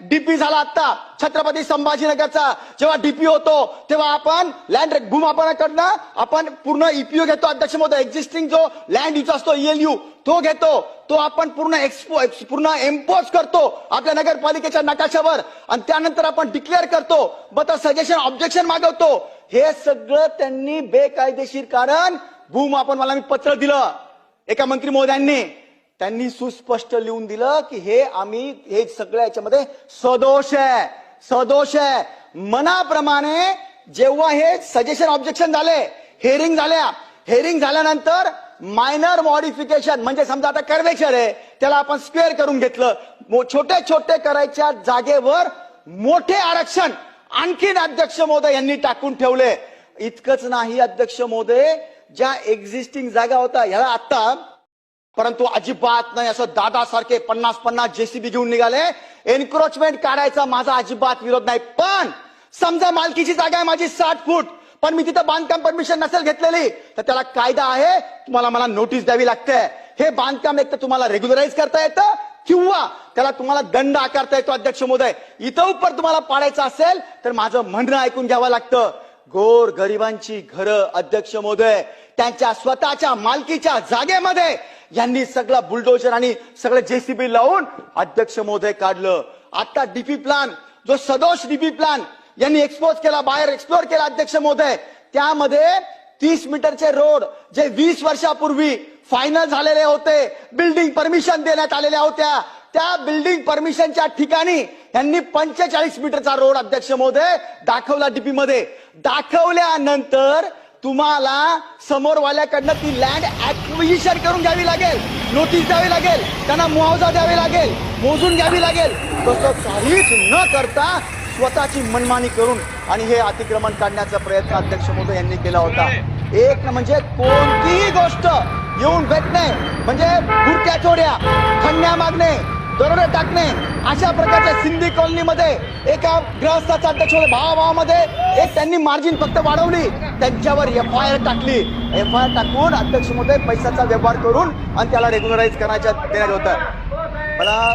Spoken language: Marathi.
डीपी झाला आता छत्रपती संभाजीनगरचा जेव्हा डीपी होतो तेव्हा आपण लँड भूमापनाकडनं आपण पूर्ण ईपीओ घेतो. अध्यक्ष महोदय एक्झिस्टिंग जो लँड यूज असतो ईएलयू तो घेतो. तो आपण पूर्ण एक्सपो एक्स- पूर्ण एम्पोज करतो आपल्या नगरपालिकेच्या नकाशावर. आणि त्यानंतर आपण डिक्लेअर करतो. मग सजेशन ऑब्जेक्शन मागवतो. हे सगळं त्यांनी बेकायदेशीर कारण भूमापन मला मी पत्र दिलं. एका मंत्री महोदयांनी. त्यांनी सुस्पष्ट लिहून दिलं की हे आम्ही हे सगळ्या याच्यामध्ये सदोष आहे. सदोष आहे. मनाप्रमाणे जेव्हा हे सजेशन ऑब्जेक्शन झाले हेअरिंग झाल्या हेअरिंग झाल्यानंतर मायनर मॉडिफिकेशन म्हणजे समजा आता कर्वेचर आहे त्याला आपण स्क्वेअर करून घेतलं. छोटे छोटे करायच्या जागेवर मोठे आरक्षण आणखीन अध्यक्ष महोदय यांनी टाकून ठेवले. इतकंच नाही अध्यक्ष महोदय ज्या एक्झिस्टिंग जागा होता ह्याला आता परंतु अजिबात नाही. असं दादासारखे पन्नास पन्नास जेसीबी घेऊन निघाले. एन्क्रोचमेंट काढायचा माझा अजिबात विरोध नाही. पण समजा मालकीची जागा आहे माझी साठ फूट पण मी तिथं बांधकाम परमिशन नसेल घेतलेली तर त्याला कायदा आहे तुम्हाला मला नोटीस द्यावी लागते. हे बांधकाम एक तर तुम्हाला रेग्युलराईज करता येतं किंवा त्याला तुम्हाला दंड आकारता येतो अध्यक्ष महोदय. इथं उपर तुम्हाला पाडायचं असेल तर माझं म्हणणं ऐकून घ्यावं लागतं. गोर गरिबांची घरं अध्यक्ष महोदय. त्यांच्या स्वतःच्या मालकीच्या जागेमध्ये यांनी सगळं बुलडोजर आणि सगळं जेसीबी लावून अध्यक्ष महोदय काढलं. आता डीपी प्लान जो सदोष डीपी प्लान यांनी एक्सपोज केला बाहेर एक्सप्लोर केला अध्यक्ष महोदय. त्यामध्ये तीस मीटरचे रोड जे वीस वर्षापूर्वी फायनल झालेले होते बिल्डिंग परमिशन देण्यात आलेल्या होत्या. त्या बिल्डिंग परमिशनच्या ठिकाणी यांनी पंचेचाळीस मीटरचा रोड अध्यक्ष महोदय दाखवला डीपी मध्ये. दाखवल्यानंतर तुम्हाला समोरवाल्याकडनं ती लँड ऍक्विजिशन करून घ्यावी लागेल. नोटीस द्यावी लागेल. त्यांना मुआवजा द्यावी लागेल. मोजून घ्यावी लागेल. तसं काहीच न करता स्वतःची मनमानी करून आणि हे अतिक्रमण काढण्याचा प्रयत्न अध्यक्ष मोदी यांनी केला होता. एक न म्हणजे कोणतीही गोष्ट येऊन भेटणे म्हणजे बुरट्या चोऱ्या खंड्या मागणे दरोडे टाकणे अशा प्रकारच्या सिंधी कॉलनीमध्ये एका ग्रहस्थाचा अध्यक्ष भावाभावामध्ये एक त्यांनी मार्जिन फक्त वाढवली. त्यांच्यावर एफ आय आर टाकली. एफ आय आर टाकून अध्यक्षमध्ये पैशाचा व्यवहार करून आणि त्याला रेग्युलराईज करण्याच्या देण्यात होतं. मला